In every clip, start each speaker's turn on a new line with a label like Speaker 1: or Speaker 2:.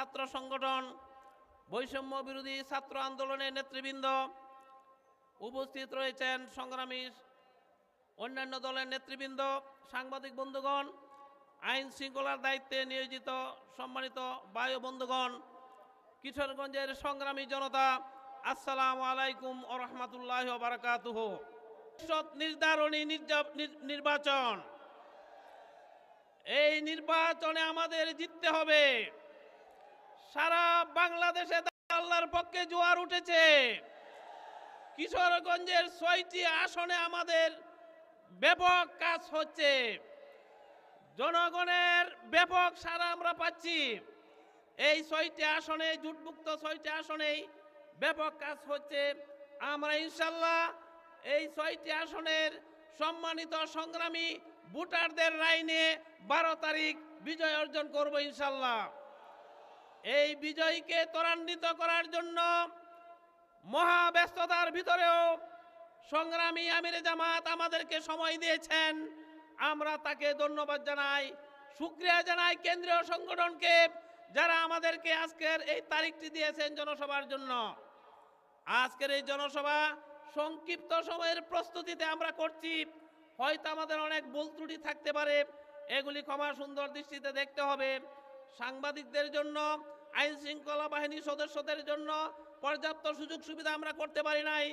Speaker 1: ছাত্র সংগঠন, বৈষম্য বিরোধী ছাত্র আন্দোলনের নেতৃবৃন্দ উপস্থিত রয়েছেন সংগ্রামী অন্যান্য দলের নেতৃবৃন্দ, সাংবাদিক বন্ধুগণ, আইন শৃঙ্খলার দায়িত্বে নিয়োজিত সম্মানিত বায়ু বন্ধুগণ, কিশোরগঞ্জের সংগ্রামী জনতা, আসসালামু আলাইকুম ও রহমতুল্লাহ বারাকাতুহ। নির্ধারণী নির্বাচন। এই নির্বাচনে আমাদের জিততে হবে। সারা বাংলাদেশে আল্লাহর পক্ষে জোয়ার উঠেছে। কিশোরগঞ্জের ছয়টি আসনে আমাদের ব্যাপক কাজ হচ্ছে। জনগণের ব্যাপক সারা আমরা পাচ্ছি। এই ছয়টি আসনে জুটমুক্ত ছয়টি আসনেই ব্যাপক কাজ হচ্ছে। আমরা ইনশাল্লাহ এই ছয়টি আসনের সম্মানিত সংগ্রামী ভোটারদের রায় নিয়ে বারো তারিখ বিজয় অর্জন করব ইনশাল্লাহ এই বিজয়কে ত্বরান্বিত করার জন্য মহা ব্যস্ততার ভিতরেও সংগ্রামী আমির জামাত আমাদেরকে সময় দিয়েছেন। আমরা তাকে ধন্যবাদ জানাই, শুক্রিয়া জানাই কেন্দ্রীয় সংগঠনকে যারা আমাদেরকে আজকের এই তারিখটি দিয়েছেন জনসভার জন্য। আজকের এই জনসভা সংক্ষিপ্ত সময়ের প্রস্তুতিতে আমরা করছি। হয়তো আমাদের অনেক ভুল ত্রুটি থাকতে পারে, এগুলি ক্ষমা সুন্দর দৃষ্টিতে দেখতে হবে। সাংবাদিকদের জন্য, আইন শৃঙ্খলা বাহিনীর সদস্যদের জন্য পর্যাপ্ত সুযোগ সুবিধা আমরা করতে পারি নাই।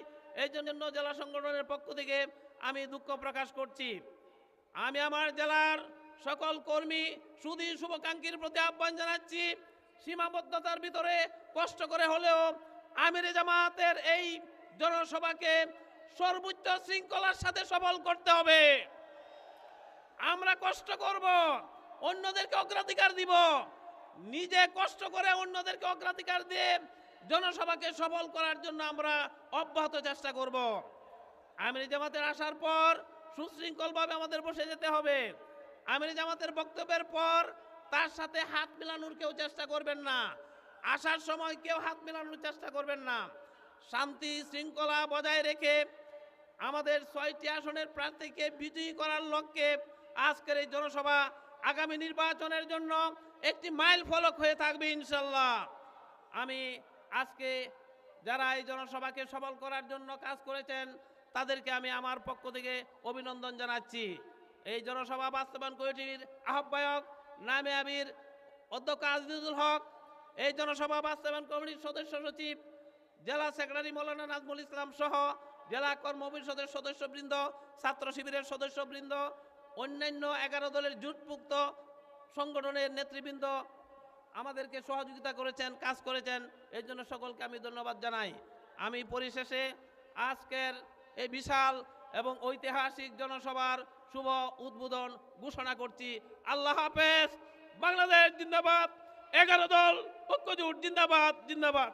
Speaker 1: এই জন্য জেলা সংগঠনের পক্ষ থেকে আমি দুঃখ প্রকাশ করছি। আমি আমার জেলার সকল কর্মী সুদী শুভাকাঙ্ক্ষীর প্রতি আহ্বান জানাচ্ছি, সীমাবদ্ধতার ভিতরে কষ্ট করে হলেও আমিরে জামাতের এই জনসভাকে সর্বোচ্চ শৃঙ্খলার সাথে সফল করতে হবে। আমরা কষ্ট করব। অন্যদেরকে অগ্রাধিকার দিব। নিজে কষ্ট করে অন্যদেরকে অগ্রাধিকার দিয়ে জনসভাকে সফল করার জন্য আমরা অব্যাহত চেষ্টা করব। আমির জামাতের আসার পর সুশৃঙ্খলভাবে আমাদের বসে যেতে হবে। আমির জামাতের বক্তব্যের পর তার সাথে হাত মেলানোর কেউ চেষ্টা করবেন না। আসার সময় কেউ হাত মেলানোর চেষ্টা করবেন না। শান্তি শৃঙ্খলা বজায় রেখে আমাদের ছয়টি আসনের প্রার্থীকে বিজয়ী করার লক্ষ্যে আজকের এই জনসভা আগামী নির্বাচনের জন্য একটি মাইল ফলক হয়ে থাকবে ইনশাল্লাহ। আমি আজকে যারা এই জনসভাকে সবল করার জন্য কাজ করেছেন, তাদেরকে আমি আমার পক্ষ থেকে অভিনন্দন জানাচ্ছি। এই জনসভা বাস্তবায়ন কমিটির আহ্বায়ক নামে আমির অধ্যক্ষ আজিজুল হক, এই জনসভা বাস্তবায়ন কমিটির সদস্য সচিব জেলা সেক্রেটারি মৌলানা নাজমুল ইসলাম সহ জেলা কর্ম পরিষদের সদস্যবৃন্দ, ছাত্র শিবিরের সদস্যবৃন্দ অন্যান্য এগারো দলের জুটমুক্ত সংগঠনের নেতৃবৃন্দ আমাদেরকে সহযোগিতা করেছেন, কাজ করেছেন। এর জন্য সকলকে আমি ধন্যবাদ জানাই। আমি পরিশেষে আজকের এই বিশাল এবং ঐতিহাসিক জনসভার শুভ উদ্বোধন ঘোষণা করছি। আল্লাহ হাফেজ, বাংলাদেশ জিন্দাবাদ, এগারো দল ঐক্যজোট জিন্দাবাদ জিন্দাবাদ।